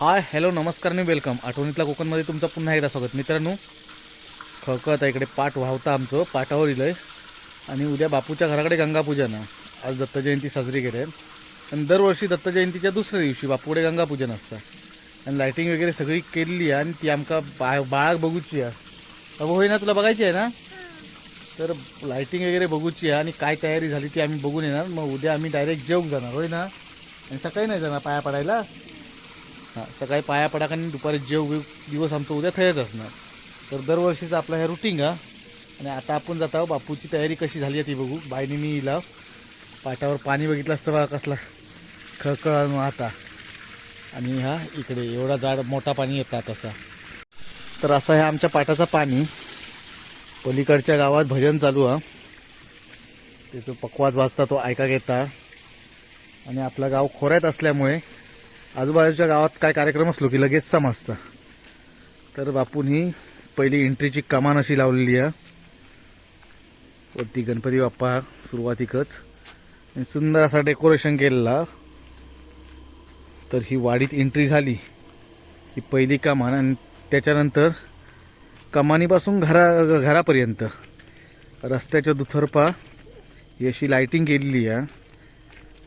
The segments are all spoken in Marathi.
हाय हॅलो नमस्कार आणि वेलकम आठवणीतल्या कोकणमध्ये तुमचं पुन्हा एकदा स्वागत. मित्रांनो खळकळत इकडे पाठ वाहता आमचं पाठावर आहे आणि उद्या बापूच्या घराकडे गंगापूजन आहे आज दत्तजयंती साजरी केली आहे. आणि दरवर्षी दत्तजयंतीच्या दुसऱ्या दिवशी बापूकडे गंगापूजन असतं आणि लायटिंग वगैरे सगळी केलेली आहे आणि ती आमका बा बाळाक बघूची आहे. अगो होय ना तुला बघायची आहे ना? तर लायटिंग वगैरे बघूची आहे आणि काय तयारी झाली ती आम्ही बघून येणार. मग उद्या आम्ही डायरेक्ट जेवूक जाणार होय ना? आणि सकाळी नाही जाणार पाया पडायला? सकाळी पाया पडाक आणि दुपारी जेव दिवस आमचं उद्या थयच असणार. तर दरवर्षीचं आपलं हे रुटीन हा. आणि आता आपण जात आहोत बापूची तयारी कशी झाली आहे ती बघू. बाईनी मी इला पाटावर पाणी बघितलं असतं बघा कसला खळखळ आता. आणि हा इकडे एवढा जाड मोठा पाणी येतात असा तर असा आहे आमच्या पाटाचा पाणी. पलीकडच्या गावात भजन चालू हा. तिथं पकवाज वाजता तो ऐका घेता. आणि आपलं गाव खोऱ्यात असल्यामुळे आजूबाजूच्या गावात काय कार्यक्रम असलो की लगेच समजतं. तर बापून ही पहिली एंट्रीची कमान अशी लावलेली आहे. ती गणपती बाप्पा सुरुवातीकच. आणि सुंदर असा डेकोरेशन केलेला. तर ही वाडीत एंट्री झाली. ही पहिली कमान आणि त्याच्यानंतर कमानीपासून घरा घरापर्यंत. रस्त्याच्या दुथरपा ही अशी लायटिंग केलेली आहे.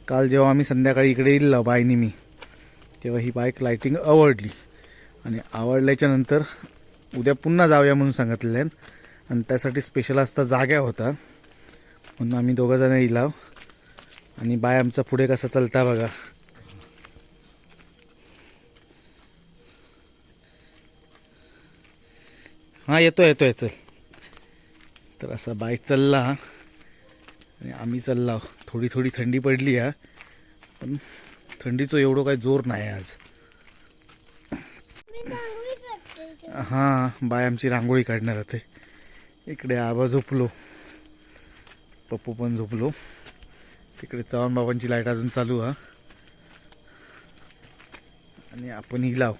काल जेव्हा आम्ही संध्याकाळी इकडे येईल बायनी मी. तेव्हा ही बाईक लाईटिंग आवडली. आणि आवडल्याच्या नंतर उद्या पुन्हा जाऊया म्हणून सांगितलेलं आहे. आणि त्यासाठी स्पेशल असता जाग्या होता. म्हणून आम्ही दोघंजण इलाव. आणि बाय आमचा पुढे कसा चालता बघा. हां येतो येतो चल तर असा बाय चालला आणि आम्ही चालला थोडी थोडी थंडी पडली हा. पण थंडीचं एवढं काही जोर नाही आज. हां बाय आमची रांगोळी काढणार होते इकडे आबा झोपलो. पप्पू पण झोपलो. तिकडे चव्हाण बाबांची लाइट अजून चालू हा आणि आपण ही लाव.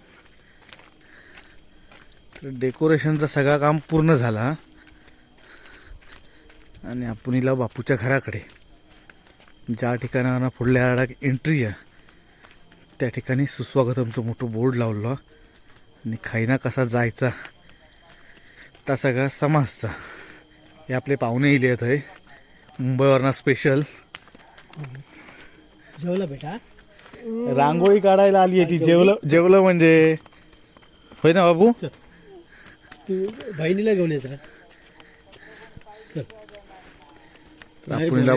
तर डेकोरेशनचं सगळं काम पूर्ण झालं. आणि आपण हिला बापूच्या घराकडे. ज्या ठिकाणावर पुढल्या आडाक एंट्री आहे. त्या ठिकाणी सुस्वागतमचं मोठं बोर्ड लावलं आणि खाईना कसा जायचा त्या सगळा समाजचा. हे आपले पाहुणे इले आहेत आहे मुंबईवरनं स्पेशल जेवला बेटा? रांगोळी काढायला आली आहे ती. जेवलं जेवलं म्हणजे. होय ना बाबू? तू बहिणीला घेऊन यायचा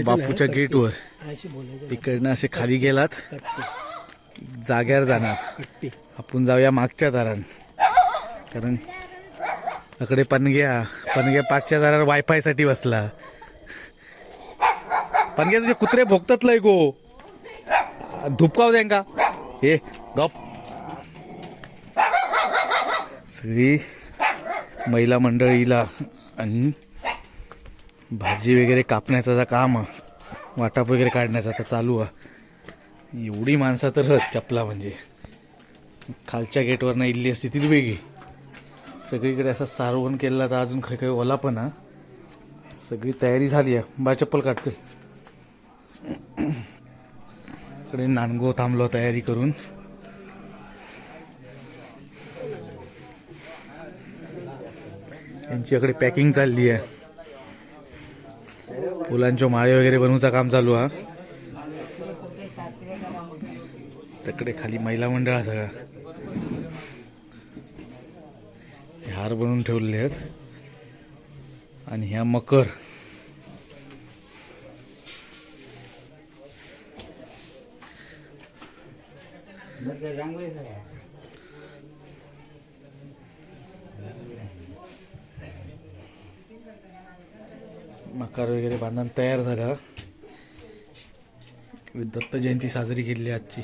बापूच्या गेटवर इकडनं असे खाली गेलात. जाग्यावर जाणार. आपण जाऊया मागच्या दारान. कारण अकडे पनग्या पनग्या पाचच्या दारावर वायफायसाठी बसला. पनग्या तुझे कुत्रे भोगतात लय गो. धुपकाव का हे गप. सगळी महिला मंडळीला आणि भाजी वगैरे कापण्याचा काम वाटाप वगैरे काढण्याचा आता चालू आहे. एवढी माणसं तर चपला म्हणजे. खालच्या गेटवरनं इल्ली असती ती वेगळी. सगळीकडे असा सारवण केलेला तर अजून काही काही ओला पण हा. सगळी तयारी झाली आहे. बा चप्पल काढचं इकडे नानगो थांबलो तयारी करून. यांच्याकडे पॅकिंग चालली आहे. फुलांच्या माळे वगैरे बनवूचं काम चालू हा. तकडे खाली महिला मंडळ सगळा हे हार बनवून ठेवलेले आहेत. आणि ह्या मकर. मकर वगैरे बांधून तयार झाला. दत्त जयंती साजरी केलेली आहे आजची.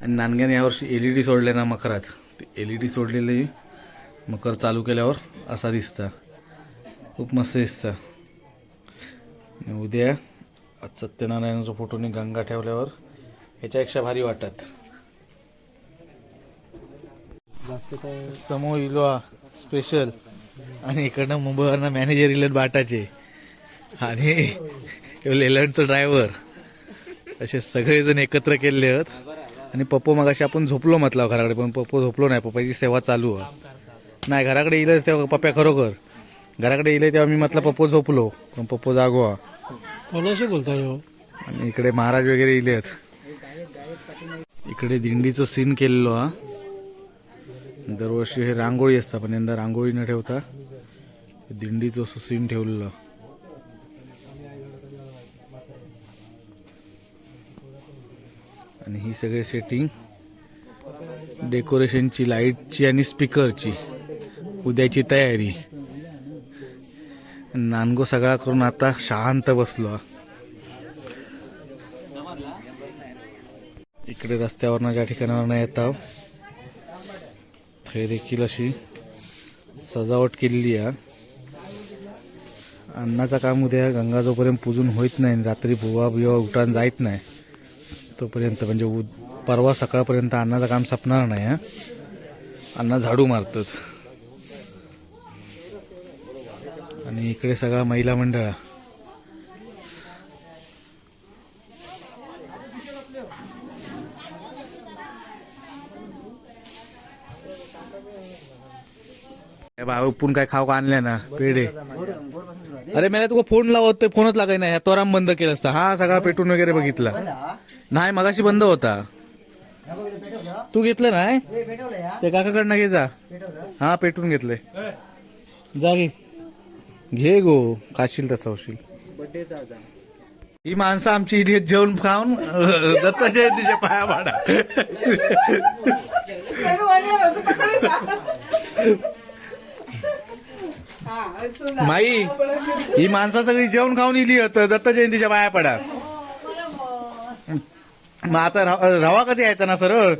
आणि नानग्याने यावर्षी एल ई डी सोडले ना मकरात. ते एल ई डी सोडलेले मकर चालू केल्यावर असा दिसता. खूप मस्त दिसतं. उद्या आज सत्यनारायणाच्या फोटोने गंगा ठेवल्यावर ह्याच्यापेक्षा भारी वाटत. समोर इलो स्पेशल आणि इकडनं मुंबईवरनं मॅनेजर इलेट बाटाचे. आणि लेलंडचं ड्रायव्हर. असे सगळेजण एकत्र केले आहेत. आणि पप्पो मगाशी आपण झोपलो म्हटलं घराकडे पण पप्पो झोपलो नाही. पप्पाची सेवा चालू आहे. नाही घराकडे येईल तेव्हा पप्प्या खरोखर. घराकडे येईल तेव्हा मी म्हटलं पप्पो झोपलो पण पप्पो जागो. कोणाशी बोलताय हो? आणि इकडे महाराज वगैरे इले आहेत. इकडे दिंडीचं सीन केलेलो हा. दरवर्षी हे रांगोळी असतं पण यंदा रांगोळी न ठेवता दिंडीचं असं सीन ठेवलेलं. आणि ही सगळी सेटिंग डेकोरेशनची लाईटची आणि स्पीकरची उद्याची तयारी. नानगो सगळा करून आता शांत बसलो. इकडे रस्त्यावरनं ज्या ठिकाणावरनं येतात हे देखील अशी सजावट केलेली आहे. अन्नाचं काम उद्या गंगाजोपर्यंत पुजून पूजून होत नाही आणि रात्री भुवा बिवा उठान जायत नाही तोपर्यंत म्हणजे उ परवा सकाळपर्यंत अन्नाचं काम संपणार नाही हा? अण्णा झाडू मारतात. आणि इकडे सगळा महिला मंडळ. पण काय खाऊ का आणल्या ना? पेढे. अरे मला तुला फोन लावत ते फोनच लागाय नाही तोराम बंद केला असता हा सगळा पेटून वगैरे बघितला. नाही मगाशी बंद होता. तू घेतलं नाही? ते काकाकडनं घे जा. हा पेटून घेतलंय. जा घे. घे गो खाशील तसं होशील. ही माणसं आमची इथे जेवण खाऊन दत्त जयंतीच्या पाया पाडा. माई ही माणसं सगळी जेवण खाऊन इली होतं दत्त जयंतीच्या पाया पडा. मग आता रवा रवा कधी यायचा ना सरळ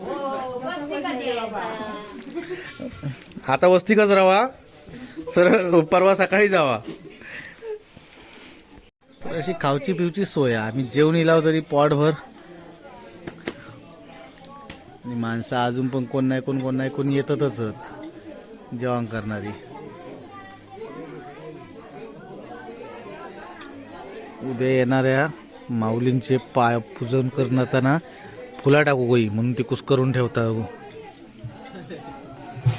आता वस्ती कच रवा? सरळ परवा सकाळी जावा. तर अशी खावची पिवची सोय. आम्ही जेवण इलाव तरी पोटभर. आणि माणसं अजून पण कोण नाही कोण कोण नाही कोण येतातच. जेवण करणारी. उद्या येणाऱ्या माऊलींचे पाय पूजन करताना फुला टाकू गोई म्हणून ती कुस करून ठेवता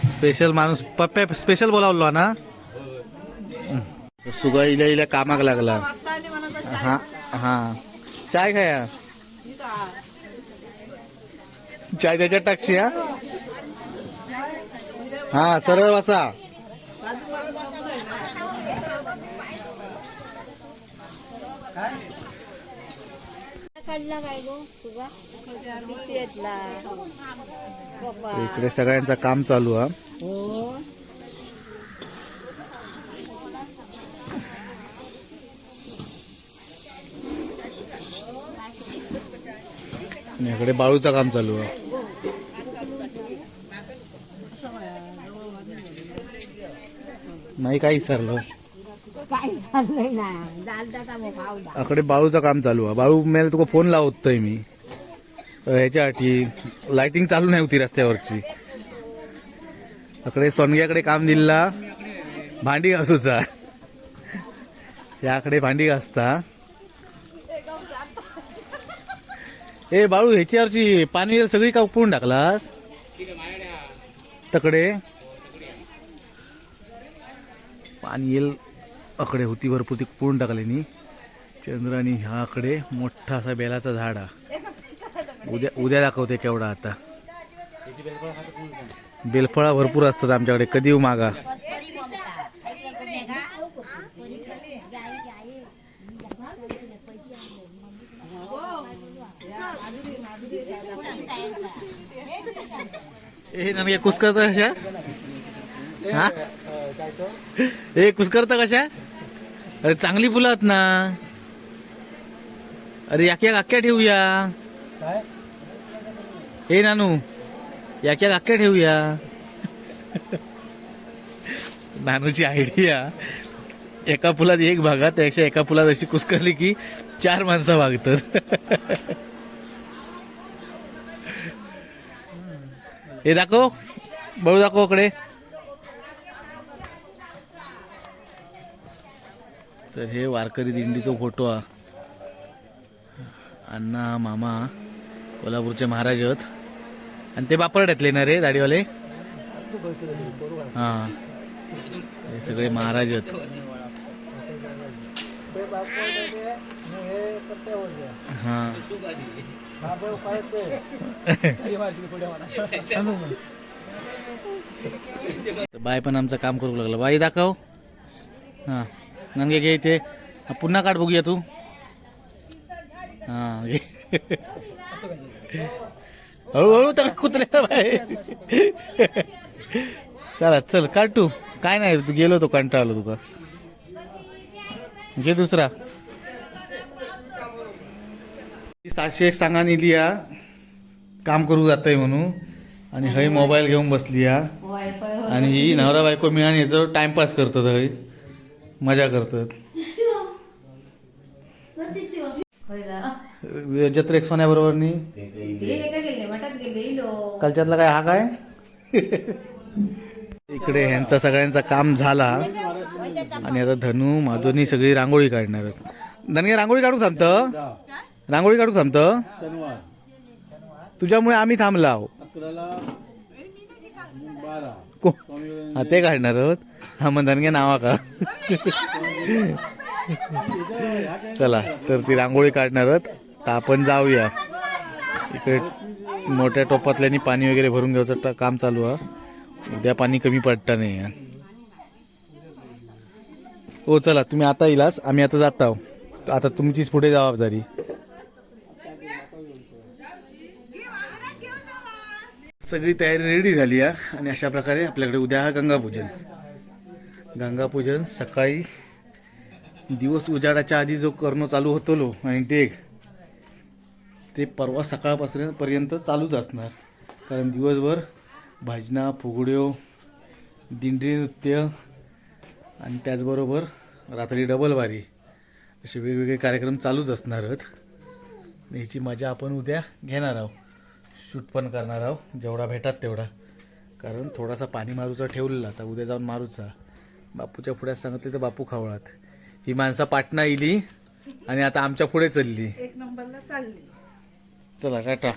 स्पेशल माणूस पप्प्या स्पेशल बोलावलो ना? सुगा इल्या इल्या कामाक लागला. हा हा. चाय खाया चाय त्याच्यात टाकशी हा? हा सरळ बसा. काढला काय गो? तुझा पिशवीतला पप्पा इकडे सगळ्यांचं काम चालू हा. हो. इकडे बाळूचं काम चालू आहे नाही काही सरलं काय चाललंय ना दालदाचा मग खावला अकडे बाळूचं काम चालू आहे. बाळू मेल तुका फोन लावतोय मी. अ, ह्याच्यासाठी लाइटिंग चालू नाही होती रस्त्यावरची. अकडे सोनग्याकडे काम दिला भांडी घासूचा. याकडे भांडी घासता. ए बाळू ह्याच्यावरची पाणी सगळी का उपळून टाकलास? तकडे. पाणी येईल. आकडे होती भरपूर ती पुळून टाकले चंद्रानी हा ह्याकडे मोठा असा बेलाचा झाड हा. उद्या उद्या दाखवते केवढा आता. बेलफळा भरपूर असतात आमच्याकडे कधी येऊ मागा? ए कुसकरता कशा? हा? ए कुसकरता कशा? अरे चांगली फुलं आहेत ना. अरे याक्या अख्ख्या ठेवूया. हे नानू याक्या अख्ख्या ठेवूया. नानूची आयडिया एका फुलात एक भागात त्यापेक्षा एका फुलात अशी कुसकरली की चार माणसं भागतात हे दाखव. बळू दाखवकडे तर हे वारकरी दिंडीचा फोटो हा. अण्णा मामा कोल्हापूरचे महाराज आहेत. आणि ते बापरड्यातले ना रे दाढीवाले? हा. हे सगळे महाराज आहेत. हां. तर बाय पण आमचं काम करू लागलं. बाई दाखव. हा. नंगे घे इथे. पुन्हा काढ बघूया तू. हा घे. हळूहळू तर कुत्रे चला चल काढ तू. काय नाही तू गेलो तो कंटाळा आलो तुका. घे दुसरा. सातशे एक सांगा नेली या. काम करू जातंय म्हणून आणि हय मोबाईल घेऊन बसली या. आणि ही नवरा बायको मिळाली याच्यावर टाइमपास करतात हय. मजा करतात. जत्रेक सोन्याबरोबर नी? कालच्यातला काय हा काय? इकडे ह्यांचा सगळ्यांचा काम झाला. आणि आता धनू माधवनी सगळी रांगोळी काढणार आहेत. धनगे रांगोळी काढू थांबत? रांगोळी काढू थांबत? तुझ्यामुळे आम्ही थांबला आहो. को- हा ते काढणार आहोत. हा मग धनगे नावा का चला तर ती रांगोळी काढणार आहोत. तर आपण जाऊया. इकडे मोठ्या टोपातल्यानी पाणी वगैरे भरून घ्यायचं काम चालू आहे. उद्या पाणी कमी पडता नाही या हो चला तुम्ही आता येलास आम्ही आता जात आहोत. आता तुमचीच पुढे जबाबदारी. सगळी तयारी रेडी झाली आहे आणि अशा प्रकारे आपल्याकडे उद्या गंगापूजन. गंगापूजन सकाळी दिवस उजाडाच्या आधी जो करणं चालू होतो लो आणि डेग ते परवा सकाळपासून पर्यंत चालूच असणार. कारण दिवसभर भजना फुगड्यो दिंडी नृत्य आणि त्याचबरोबर रात्री डबलवारी असे वेगवेगळे कार्यक्रम चालूच असणार आहेत. ह्याची मजा आपण उद्या घेणार आहोत. शूट पण करणार आहोत. जेवढा भेटात तेवढा. कारण थोडासा पाणी मारूचा ठेवलेला आता उद्या जाऊन मारूचा. बापूच्या पुढ्यात सांगितले तर बापू खावळात. ही माणसं पाटणा इली आणि आता आमच्या पुढे चालली. चला टाटा.